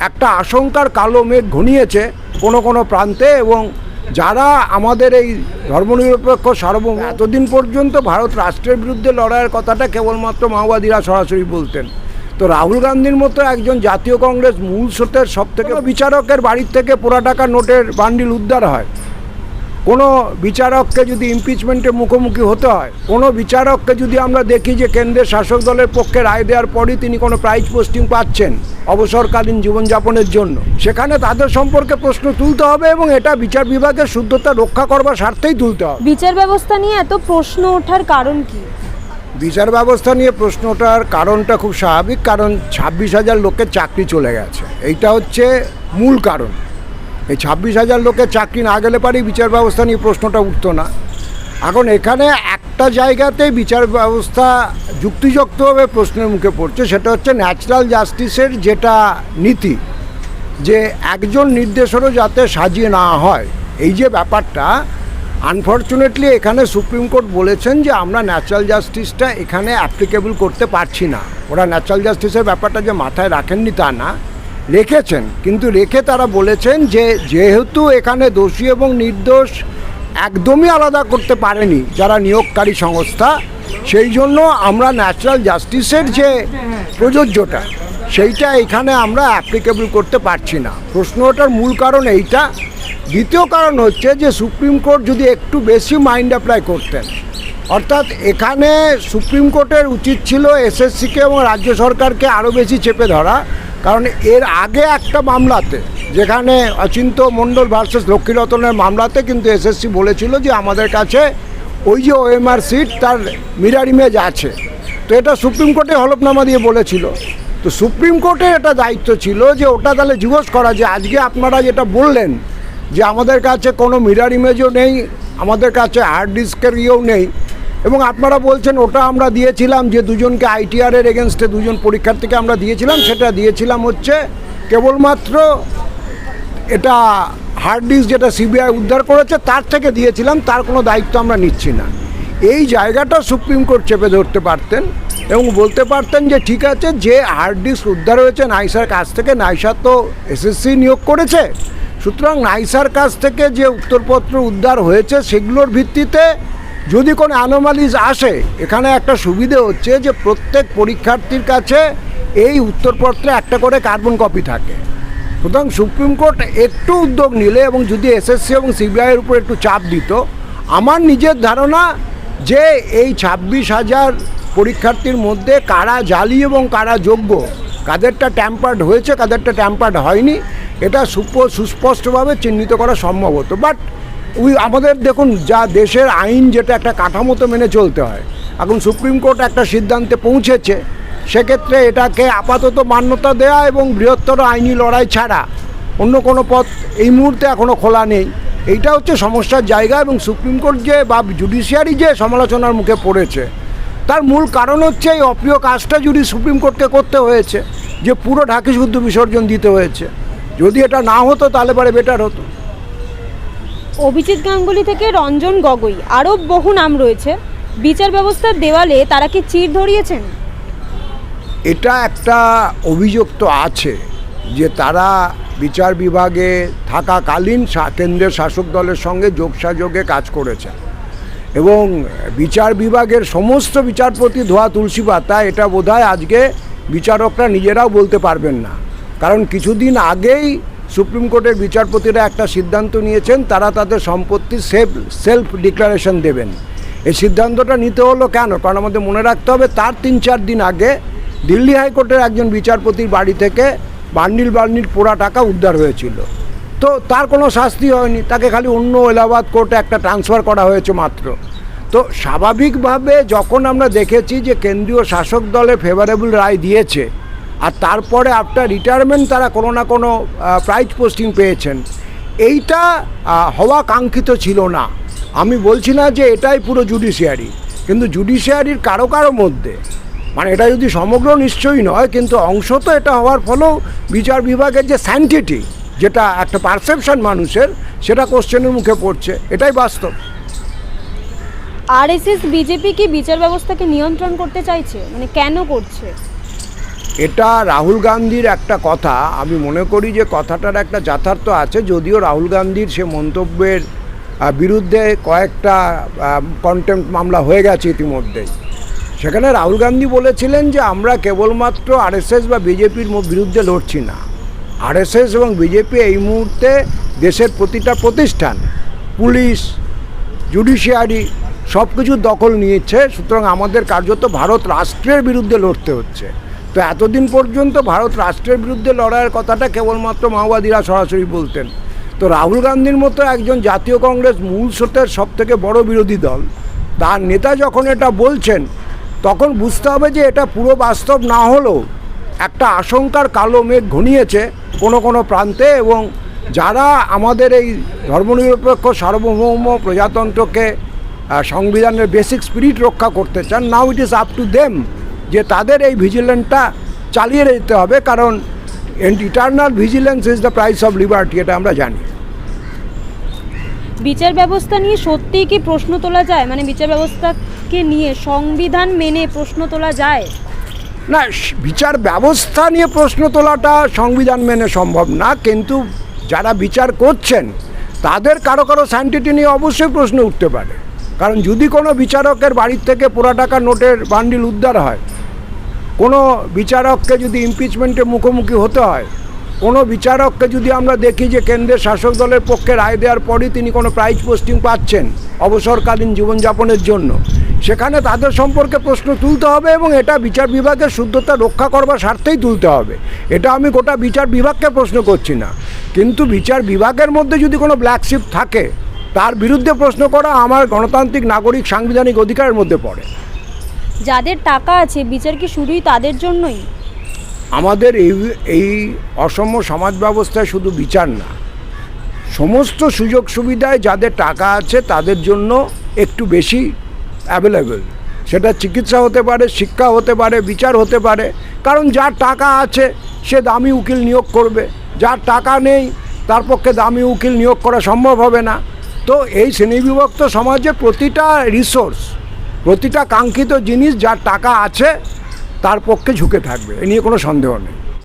একটা আশঙ্কার কালো মেঘ ঘনিয়েছে কোনো কোনো প্রান্তে এবং যারা আমাদের এই ধর্মনিরপেক্ষ সার্বভৌম এতদিন পর্যন্ত ভারত রাষ্ট্রের বিরুদ্ধে লড়াইয়ের কথাটা কেবলমাত্র মাওবাদীরা সরাসরি বলতেন। তো রাহুল গান্ধীর মতো একজন জাতীয় কংগ্রেস মূল স্রোতের সব থেকে বিচারকের বাড়ির থেকে পোড়া টাকা নোটের বান্ডিল উদ্ধার হয়। কোনো বিচারককে যদি ইমপিচমেন্টের মুখোমুখি হতে হয় কোনো বিচারককে যদি আমরা দেখি যে কেন্দ্রের শাসক দলের পক্ষে রায় দেওয়ার পরই তিনি কোনো প্রাইজ পোস্টিং পাচ্ছেন অবসরকালীন জীবনযাপনের জন্য সেখানে তাদের সম্পর্কে প্রশ্ন তুলতে হবে এবং এটা বিচার বিভাগের শুদ্ধতা রক্ষা করবার স্বার্থেই তুলতে হবে। বিচার ব্যবস্থা নিয়ে এত প্রশ্ন ওঠার কারণ কি? বিচার ব্যবস্থা নিয়ে প্রশ্নটার কারণটা খুব স্বাভাবিক কারণ ছাব্বিশ হাজার লোকের চাকরি চলে গেছে। এইটা হচ্ছে মূল কারণ। এই ছাব্বিশ হাজার লোকের চাকরি না গেলে পারেই বিচার ব্যবস্থা নিয়ে প্রশ্নটা উঠতো না। এখন এখানে একটা জায়গাতেই বিচার ব্যবস্থা যুক্তিযুক্তভাবে প্রশ্নের মুখে পড়ছে, সেটা হচ্ছে ন্যাচারাল জাস্টিসের যেটা নীতি, যে একজন নির্দেশনও যাতে সাজিয়ে না হয়। এই যে ব্যাপারটা আনফর্চুনেটলি এখানে সুপ্রিম কোর্ট বলেছেন যে আমরা ন্যাচারাল জাস্টিসটা এখানে অ্যাপ্লিকেবল করতে পারছি না। ওরা ন্যাচারাল জাস্টিসের ব্যাপারটা যে মাথায় রাখেননি তা না। রেখেছেন। কিন্তু রেখে তারা বলেছেন যে, যেহেতু এখানে দোষী এবং নির্দোষ একদমই আলাদা করতে পারেনি যারা নিয়োগকারী সংস্থা, সেই জন্য আমরা ন্যাচারাল জাস্টিসের যে প্রযোজ্যটা, সেইটা এখানে আমরা অ্যাপ্লিকেবল করতে পারছি না। প্রশ্নটার মূল কারণ এইটা। দ্বিতীয় কারণ হচ্ছে যে, সুপ্রিম কোর্ট যদি একটু বেশি মাইন্ড অ্যাপ্লাই করতেন, অর্থাৎ এখানে সুপ্রিম কোর্টের উচিত ছিল এসএসসিকে এবং রাজ্য সরকারকে আরও বেশি চেপে ধরা কারণ এর আগে একটা মামলাতে, যেখানে অচিন্ত মণ্ডল ভার্সেস লক্ষ্মীরতনের মামলাতে কিন্তু এসএসসি বলেছিল যে আমাদের কাছে ওই যে ওএমআর সিট তার মিরার ইমেজ আছে। তো এটা সুপ্রিম কোর্টে হলফনামা দিয়ে বলেছিল। তো সুপ্রিম কোর্টের এটা দায়িত্ব ছিল যে ওটা তাহলে জিজ্ঞেস করা যে আজকে আপনারা যেটা বললেন যে আমাদের কাছে কোনো মিরার ইমেজও নেই, আমাদের কাছে হার্ড ডিস্কের ইয়েও নেই এবং আপনারা বলছেন ওটা আমরা দিয়েছিলাম যে দুজনকে আইটিআরের এগেনস্টে দুজন পরীক্ষার্থীকে আমরা দিয়েছিলাম, সেটা দিয়েছিলাম হচ্ছে কেবলমাত্র এটা হার্ড ডিস্ক যেটা সিবিআই উদ্ধার করেছে, তার থেকে দিয়েছিলাম, তার কোনো দায়িত্ব আমরা নিচ্ছি না। এই জায়গাটা সুপ্রিম কোর্ট চেপে ধরতে পারতেন এবং বলতে পারতেন যে ঠিক আছে, যে হার্ড ডিস্ক উদ্ধার হয়েছে, নাইসার কাছ থেকে, নাইসা তো এসএসসি নিয়োগ করেছে, সুতরাং নাইসার কাছ থেকে যে উত্তরপত্র উদ্ধার হয়েছে, সেগুলোর ভিত্তিতে যদি কোনো অ্যানোমালিজ আসে, এখানে একটা সুবিধে হচ্ছে যে প্রত্যেক পরীক্ষার্থীর কাছে এই উত্তরপত্রে একটা করে কার্বন কপি থাকে। সুতরাং সুপ্রিম কোর্ট একটু উদ্যোগ নিলে এবং যদি এসএসসি এবং সিবিআইয়ের উপর একটু চাপ দিত, আমার নিজের ধারণা যে এই ছাব্বিশ হাজার পরীক্ষার্থীর মধ্যে কারা জালি এবং কারা যোগ্য, কাদেরটা ট্যাম্পার্ড হয়েছে, কাদেরটা ট্যাম্পার্ড হয়নি, এটা সুপ, সুস্পষ্টভাবে চিহ্নিত করা সম্ভব হতো। বাট উই, আমাদের দেখুন, যা দেশের আইন যেটা একটা কাঠামোতে মেনে চলতে হয়। এখন সুপ্রিম কোর্ট একটা সিদ্ধান্তে পৌঁছেছে, সেক্ষেত্রে এটাকে আপাতত মান্যতা দেওয়া এবং বৃহত্তর আইনি লড়াই ছাড়া অন্য কোনো পথ এই মুহূর্তে এখনও খোলা নেই। এইটা হচ্ছে সমস্যার জায়গা এবং সুপ্রিম কোর্ট যে বা জুডিশিয়ারি যে সমালোচনার মুখে পড়েছে, তার মূল কারণ হচ্ছে এই অপ্রিয় কাজটা যদি সুপ্রিম কোর্টকে করতে হয়েছে, যে পুরো ঢাকি শুদ্ধ বিসর্জন দিতে হয়েছে। যদি এটা না হতো, তাহলে পরে বেটার হতো। অভিজিৎ গাঙ্গুলি থেকে রঞ্জন গগৈ, আরও বহু নাম রয়েছে। বিচার ব্যবস্থার দেওয়ালে তারা কি চির ধরিয়েছেন? এটা একটা অভিযোগ তো আছে যে তারা বিচার বিভাগে থাকাকালীন কেন্দ্রের শাসক দলের সঙ্গে যোগসাযোগে কাজ করেছে। এবং বিচার বিভাগের সমস্ত বিচারপতি ধোয়া তুলসী পাতা, এটা বোধহয় আজকে বিচারকরা নিজেরাও বলতে পারবেন না। কারণ কিছুদিন আগেই সুপ্রিম কোর্টের বিচারপতিরা একটা সিদ্ধান্ত নিয়েছেন, তারা তাদের সম্পত্তি সেফ, সেলফ ডিক্লারেশন দেবেন। এই সিদ্ধান্তটা নিতে হলো কেন? কারণ আমাদের মনে রাখতে হবে, তার তিন চার দিন আগে দিল্লি হাইকোর্টের একজন বিচারপতির বাড়ি থেকে বান্ডিল বান্ডিল পোড়া টাকা উদ্ধার হয়েছিল। তো তার কোনো শাস্তি হয়নি, তাকে খালি অন্য এলাহাবাদ কোর্টে একটা ট্রান্সফার করা হয়েছে মাত্র। তো স্বাভাবিকভাবে যখন আমরা দেখেছি যে কেন্দ্রীয় শাসক দলে ফেভারেবল রায় দিয়েছে আর তারপরে আফটার রিটায়ারমেন্ট তারা কোনো না কোনো প্রাইজ পোস্টিং পেয়েছেন। এইটা হওয়া কাঙ্ক্ষিত ছিল না। আমি বলছি না যে এটাই পুরো জুডিশিয়ারি কিন্তু জুডিশিয়ারির কারও কারও মধ্যে। মানে এটা যদি সমগ্র নিশ্চয়ই নয়, কিন্তু অংশ তো এটা হওয়ার ফলেও বিচার বিভাগের যে স্যান্টিটি যেটা একটা পারসেপশন মানুষের, সেটা কোশ্চেনের মুখে পড়ছে। এটাই বাস্তব। আরএসএস বিজেপি কি বিচার ব্যবস্থাকে নিয়ন্ত্রণ করতে চাইছে? মানে কেন করছে? এটা রাহুল গান্ধীর একটা কথা। আমি মনে করি যে কথাটার একটা যথার্থ আছে, যদিও রাহুল গান্ধীর সে মন্তব্যের বিরুদ্ধে কয়েকটা কন্টেম্প মামলা হয়ে গেছে ইতিমধ্যেই সেখানে রাহুল গান্ধী বলেছিলেন যে, আমরা কেবলমাত্র আরএসএস বা বিজেপির বিরুদ্ধে লড়ছি না। আরএসএস এবং বিজেপি এই মুহূর্তে দেশের প্রতিটা প্রতিষ্ঠান, পুলিশ, জুডিশিয়ারি সব কিছু দখল নিয়েছে। সুতরাং আমাদের কার্যত ভারত রাষ্ট্রের বিরুদ্ধে লড়তে হচ্ছে। তো এতদিন পর্যন্ত ভারত রাষ্ট্রের বিরুদ্ধে লড়াইয়ের কথাটা কেবলমাত্র মাওবাদীরা সরাসরি বলতেন। তো রাহুল গান্ধীর মতো একজন জাতীয় কংগ্রেস মূল স্রোতের সব থেকে বড় বিরোধী দল, তার নেতা যখন এটা বলছেন, তখন বুঝতে হবে যে এটা পুরো বাস্তব না হলেও একটা আশঙ্কার কালো মেঘ ঘনিয়েছে কোনো কোনো প্রান্তে এবং যারা আমাদের এই ধর্মনিরপেক্ষ, সার্বভৌম প্রজাতন্ত্রকে সংবিধানের বেসিক স্পিরিট রক্ষা করতে চান now it is up to them যে তাদের এই ভিজিলেন্সটা চালিয়ে যেতে হবে কারণ eternal vigilance is the price of liberty এটা আমরা জানি। বিচার ব্যবস্থা নিয়ে সত্যিই কি প্রশ্ন তোলা যায়? মানে বিচার ব্যবস্থাকে নিয়ে সংবিধান মেনে প্রশ্ন তোলা যায়? না বিচার ব্যবস্থা নিয়ে প্রশ্ন তোলাটা সংবিধান মেনে সম্ভব না কিন্তু যারা বিচার করছেন তাদের কারও কারও স্যান্টিটি নিয়ে অবশ্যই প্রশ্ন উঠতে পারে। কারণ যদি কোনো বিচারকের বাড়ির থেকে পোড়া টাকা নোটের বান্ডিল উদ্ধার হয় কোনো বিচারককে যদি ইমপিচমেন্টে মুখোমুখি হতে হয়, কোনো বিচারককে যদি আমরা দেখি যে কেন্দ্রের শাসক দলের পক্ষে রায় দেওয়ার পরই তিনি কোনো প্রাইজ পোস্টিং পাচ্ছেন অবসরকালীন জীবনযাপনের জন্য, সেখানে তাদের সম্পর্কে প্রশ্ন তুলতে হবে এবং এটা বিচার বিভাগের শুদ্ধতা রক্ষা করবার স্বার্থেই তুলতে হবে। এটা আমি গোটা বিচার বিভাগকে প্রশ্ন করছি না। কিন্তু বিচার বিভাগের মধ্যে যদি কোনো ব্ল্যাকশিপ থাকে, তার বিরুদ্ধে প্রশ্ন করা আমার গণতান্ত্রিক, নাগরিক, সাংবিধানিক অধিকারের মধ্যে পড়ে। যাদের টাকা আছে, বিচার কি শুধুই তাদের জন্যই? আমাদের এই এই অসম সমাজ ব্যবস্থায় শুধু বিচার না। সমস্ত সুযোগ সুবিধায় যাদের টাকা আছে, তাদের জন্য একটু বেশি অ্যাভেলেবেল সেটা চিকিৎসা হতে পারে, শিক্ষা হতে পারে, বিচার হতে পারে। কারণ যার টাকা আছে, সে দামি উকিল নিয়োগ করবে। যার টাকা নেই, তার পক্ষে দামি উকিল নিয়োগ করা সম্ভব হবে না। তো এই শ্রেণীবিভক্ত সমাজে প্রতিটা রিসোর্স প্রতিটা কাঙ্ক্ষিত জিনিস, যার টাকা আছে, তার পক্ষে ঝুঁকে থাকবে। এ নিয়ে কোনো সন্দেহ নেই।